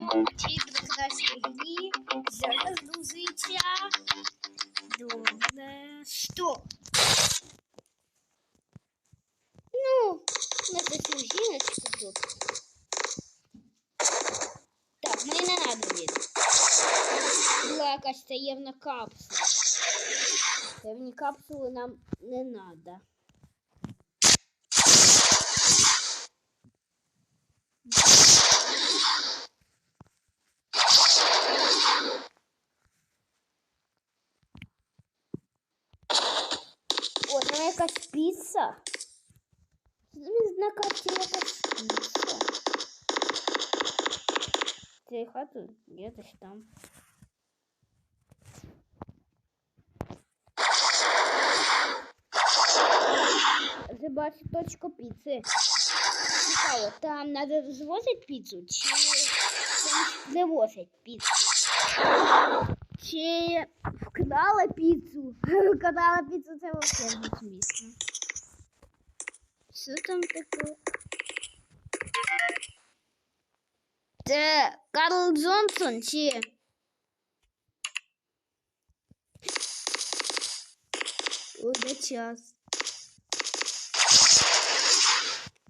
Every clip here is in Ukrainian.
Ці прекрасні грі загрузиться. Добре. Що? Ну, на цю жіночку тут. Так, мені не надо від. Була якась таємна капсула. Таємні капсули нам не надо. О, Замість на карті якась піца. Цей хату где-то там. Вже точку піци. Цікаво, там треба розвозити піцу чи там привозять піцу? Чи вкрала піцу? Вкрала піцу це вообще не смішно. Що там таке? Це Карл Джонсон чи? Уже час.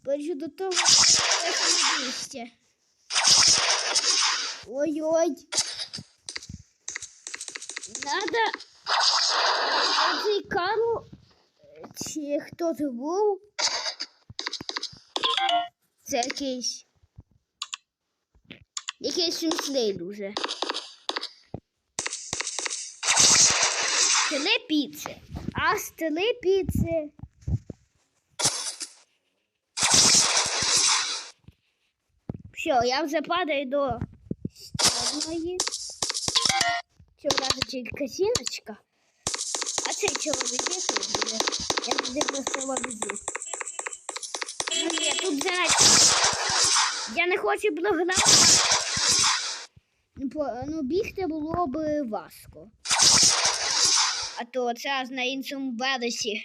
Бачу до того, на місці. Ой-ой. Надо цей Карл, чи хто це був? Це якийсь. Якийсь смішний дуже. Стили піци. А стили піци. Все, я вже падаю до сторони. Разу тільки сіночка. А цей чоловік буде. Я туди просто лобізу. Ну ні, тут знаєте. Я не хочу програвати. Ну, Ну, бігти було б важко. А то це на іншому березі.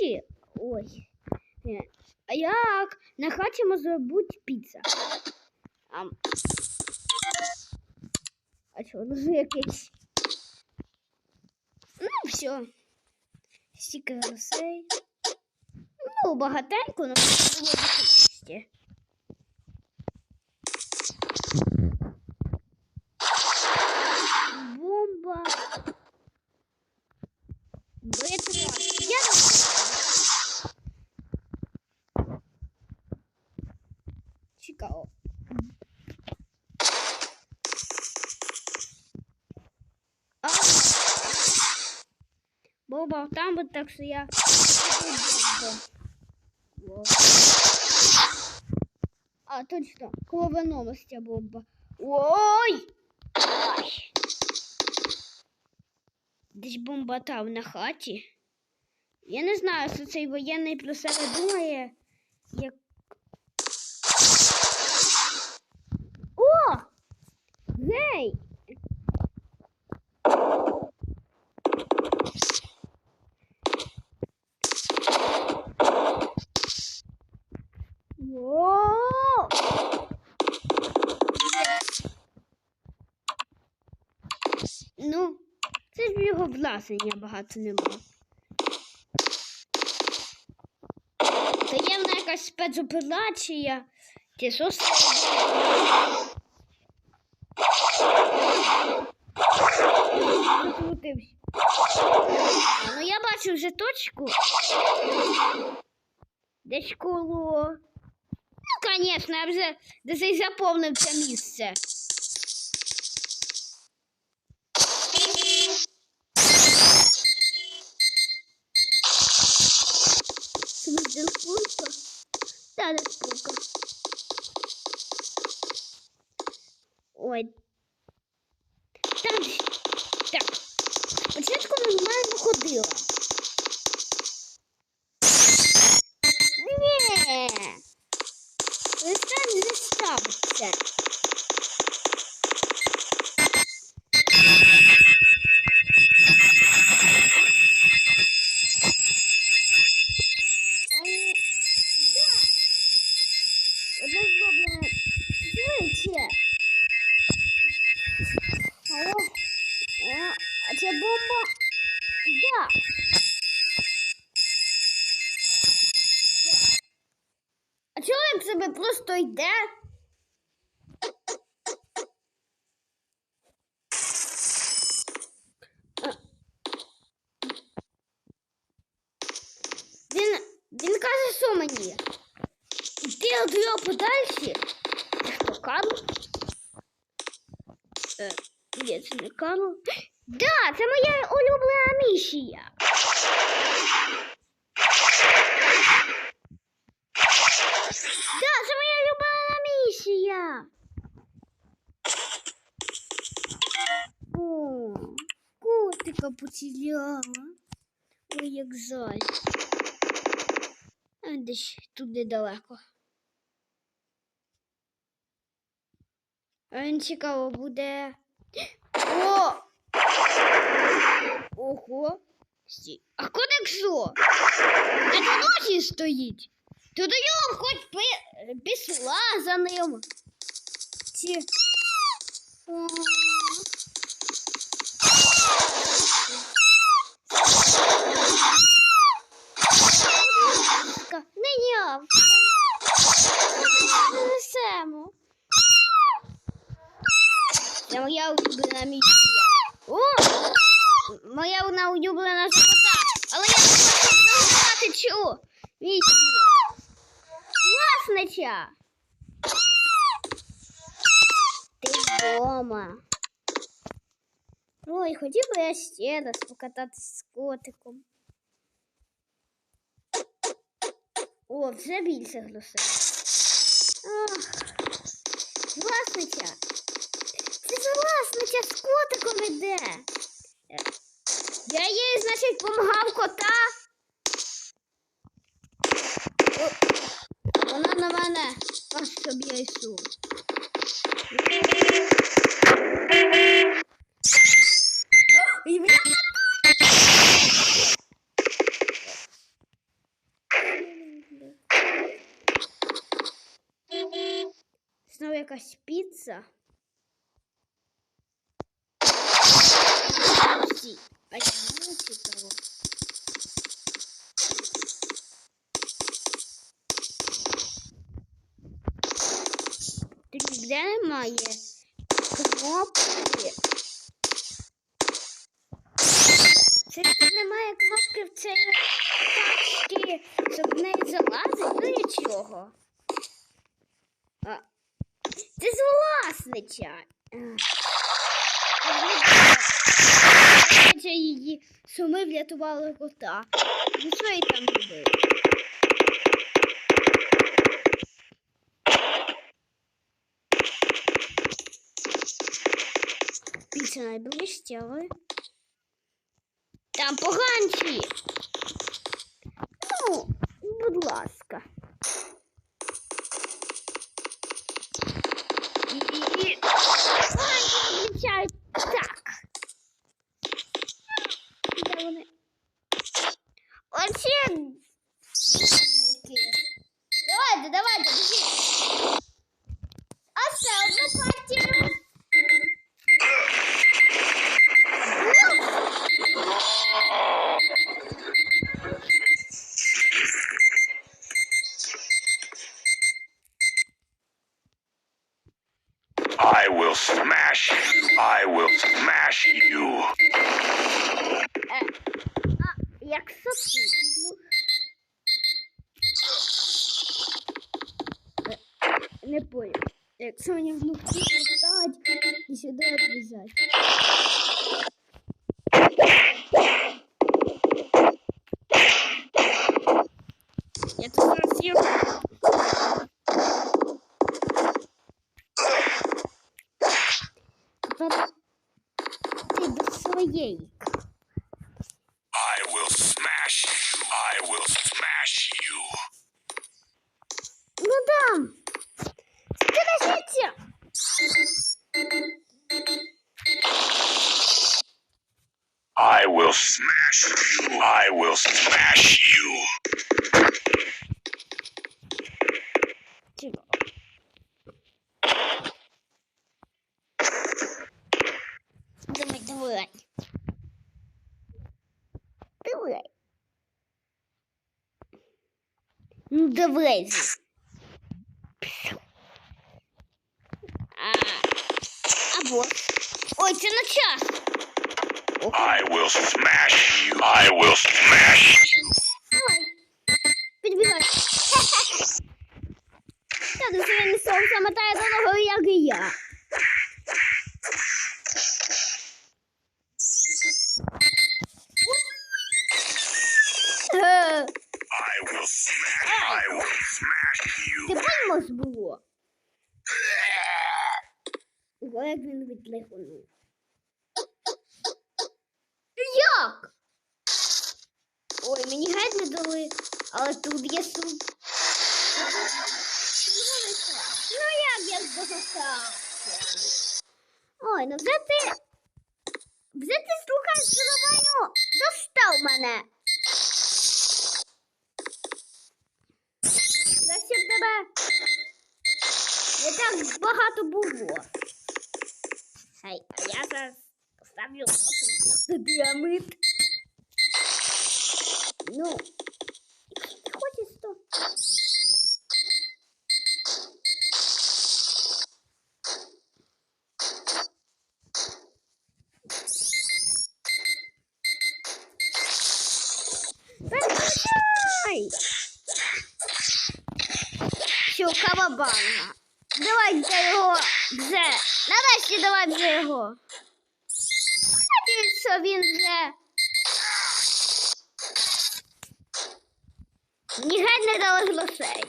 хаті. Ой. Э, а як? На хаті може бути піца. А, а чого, ну якийсь. Ну, все. Стільки грошей. Ну, багатенько, ну, але 12. Бомба там буде, так що я. А, точно, кровономостя бомба. Ой! Ай! Десь бомба там на хаті. Я не знаю, що цей воєнний про себе думає. Як... О! Гей! О! Ну, це ж його власення багато нема. Таємна якась спецоперація. Чи що? Закрутився. А, Ну я бачу вже точку. Десь коло. Ну, звісно, я вже десь і заповнив це місце. Не пулька. Ой. Так, так. Спочатку нормально ходила. Я. А чоловік себе просто йде. А. Він, він каже, що мені? Іди від його подальші. Це? Е, ні, це не Карл. Да, це моя улюблена місія. Да, це моя улюблена місія. О, котика потеряла. Ой, як жаль. А десь туди далеко. А він цікаво буде. О! Ого! А кодек що? Де на носі стоїть? То до нього хоч пішла за ним. Ці. Я. Несемо. Це моя улюблена місія. О! Моя вона улюблена запота. Але я не можу знати. Місію. Власнича. Ти вдома. Ой, хотів би я ще раз покататися з котиком. О, вже більше грошей. Ж власниця з котиком іде. Я їй, значить, помагав кота. О, вона на мене аж щоб я. І мене Знову якась піца. Я не цікаво. Тут ніде немає кнопки. Це тут немає кнопки в цій тачці, щоб в неї залазити, ну нічого. А, це ж власнича. Це її суми врятували кота. Ну що їй там робити? Піца найближче. Там поганці. Ну, будь ласка. І... і- Ай, облічають так. Де вони? Оці... Давайте, давайте, біжіть. А все, одну партію. I will smash. I will smash you. Е, як сосуд. Е, Не понял. Як мені поставить і сюди відрізати. своєї. I will smash you. I will smash you. Ну да. Скажите. I will smash you. I will smash you. Ну, давай же. А, або. Ой, це на час. Ох, I will smash you. I will smash you. давай. Підбігай. Та до себе не сонце мотає до ногу, як і я. Е, I will smash. I will smash you. Ти помниш було? Ого, він. Як? Ой, мені геть не дали, але тут є суп. Ну як я здогадався? Ой, ну вже ти... Вже ти слухаєш Соловайну. Достав мене. Б тебе не так багато було. Хай, а я зараз поставлю на діамит. Ну, якщо ти хочеш, то. Давай вже його вже. Нарешті давай вже його. Надіюсь, що він вже. Ні не дали грошей.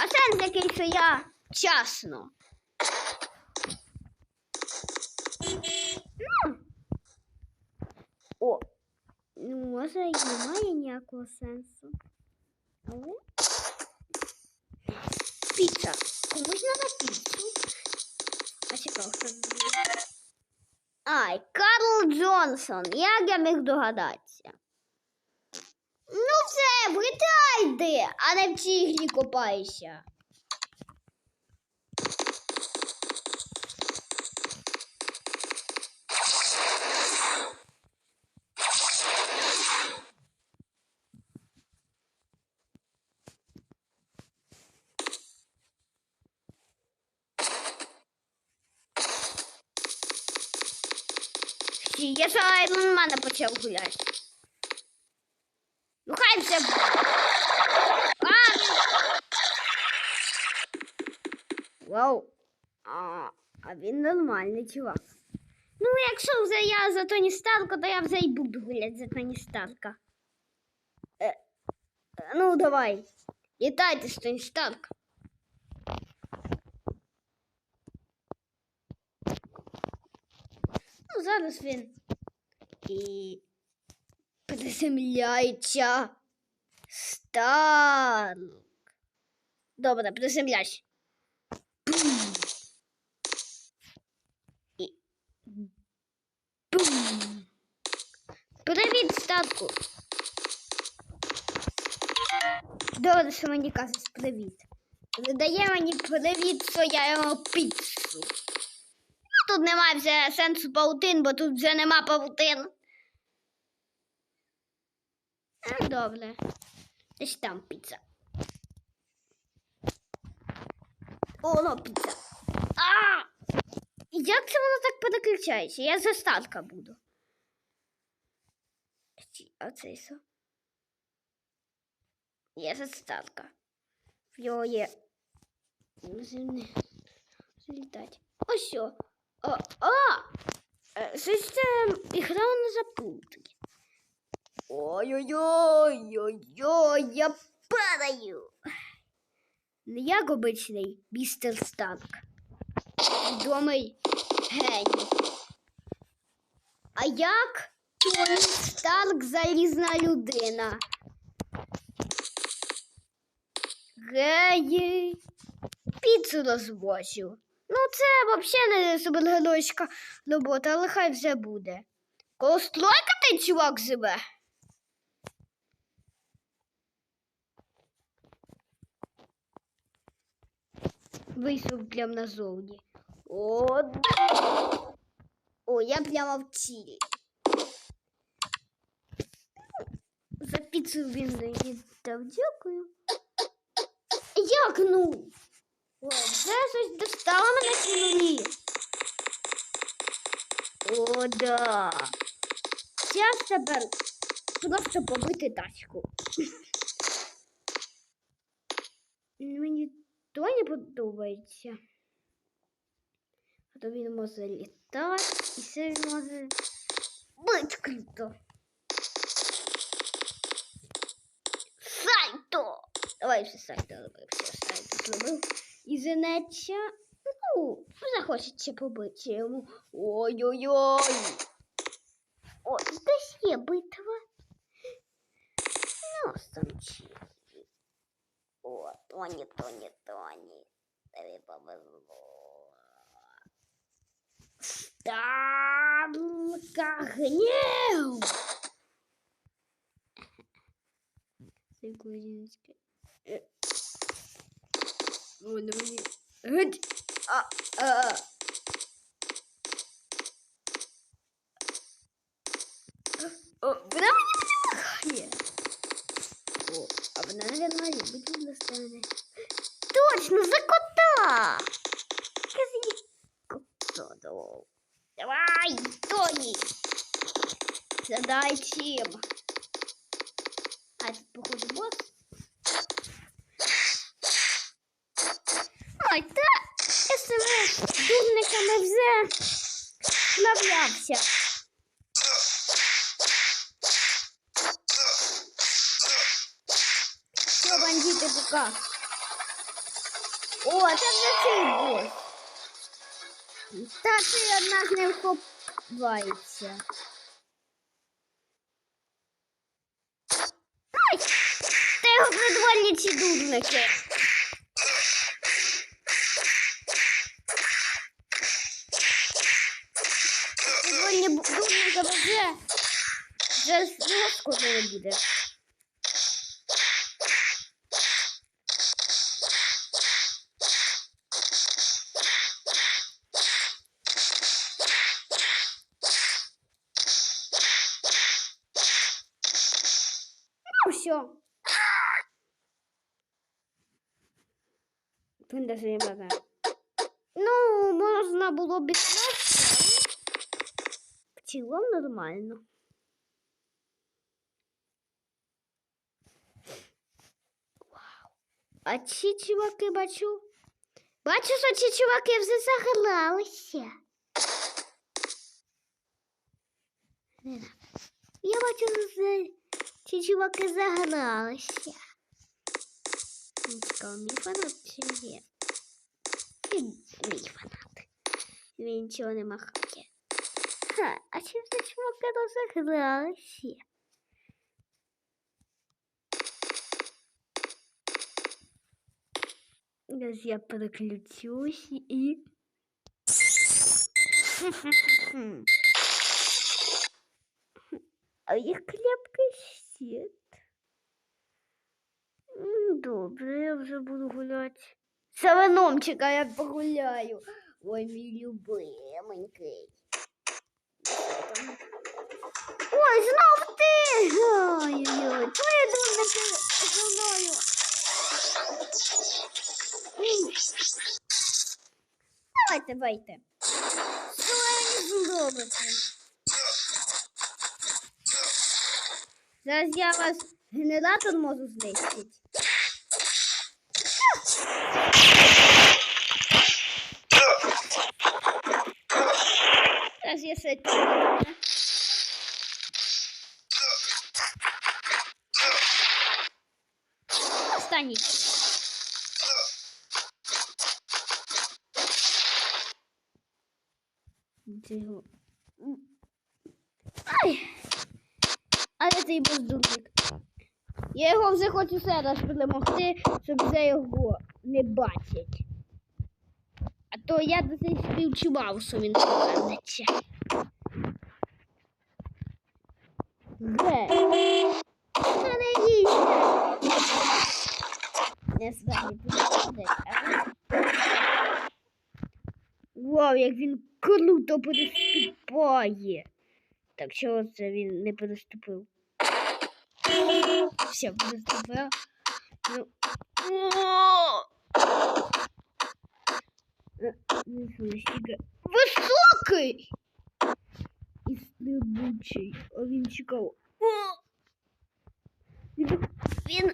А сенс який, що я часно. Ну. О, ну може і немає ніякого сенсу. Але піца. Комусь можно? Ай, Карл Джонсон. Як я міг догадатися? Ну все, витай йди, а не в чіглі копайся. Всі, я зараз на мене почав гуляти. Ну хай все. А, він... Вау. А, він нормальний чувак. Ну, якщо вже я за Тоні Старка, то я вже й буду гуляти за Тоні Старка. Е, е, ну, давай. Літайте з Тоні Старка. Ну, зараз він і приземляється. Старк. Добре, приземляйся. І... Привіт, Старку. Добре, що мені кажеш привіт. Задає мені привіт, що я йому піцу. Тут немає вже сенсу паутин, бо тут вже нема паутин. А, добре. Десь там піца. О, ну, піца. А! Як це воно так переключається? Я за статка буду. А це що? Я за статка. В його є. Зелені- Залітати. Ось. А, а! Е, Щось це ігра не запутає. Ой-ой-ой-ой-ой, я падаю. Не як обичний містер Станк. Відомий геній. А як Тоні Старк залізна людина? Геї. Піцу розвозю. Ну, це взагалі не супергеройська робота, але хай вже буде. Коло той чувак живе. Вийшов прям назовні. О. О, я прямо в цілі. піцу він мені дав. Дякую. Як ну? О, це щось достало мене сьогодні. О, да. Зараз тепер просто побити тачку. Мені то не подобається. А то він може літати і ще він може бути круто. Сальто! Давай все сальто робив, все сальто зробив. І занеча, ну, захочеться побити йому. Ой-ой-ой. О, десь є битва. Ну, самчі. О, Тоні, Тоні, Тоні. Тобі повезло. Ставка гнев. Секундочку. Э. О, да мені. Геть. А, а. О, вона мені допомагає. О, а вона, наверное, любить від достане. Точно, за кота! Кота, давай. Тоні! Задай чим. А тут, походу, бот. Ой, та СМС дурниками вже сплавлявся. Все, пока. О, це вже цей бос. Та ти однак не вхопається. Ай! Та його придвольні ці дурники. Придвольні дурники вже вже знову скоро. все. Він даже не бажає. Ну, можна було б і краще. В цілому нормально. Вау. А ці чуваки бачу. Бачу, що ці чуваки вже загралися. Не-не. Я бачу, що ці чуваки загралися. Не Цікаво, мій фанат чи ні? Він мій фанат. Він нічого не махає. Ха, а чим це чуваки розігралися? Зараз я переключусь і... А я крепкий Щит. М, Добре, я вже буду гуляти. Савеномчика я погуляю. Ой, мій любименький. Ой, знов ти! Ой-ой-ой, твої дурники зі мною. Давайте, давайте. Що ви зробите? Зараз я вас генератор можу знищити. Зараз я ще. Останній. Ай! Але цей бездумник. Я його вже хочу ще раз перемогти, щоб вже його не бачить. А то я досить співчував, що він повернеться. Де? Та не їсти. Не знаю, буде. Вау, як він круто переступає. Так чого це він не переступив? Все, буде тепер. Ну. О! Е, Він що, настільки Високий! І стрибучий. А він чекав. О! Він, він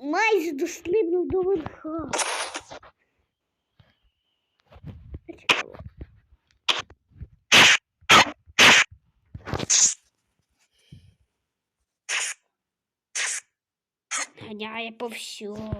майже дострибнув до верха. Ганяє по всьому.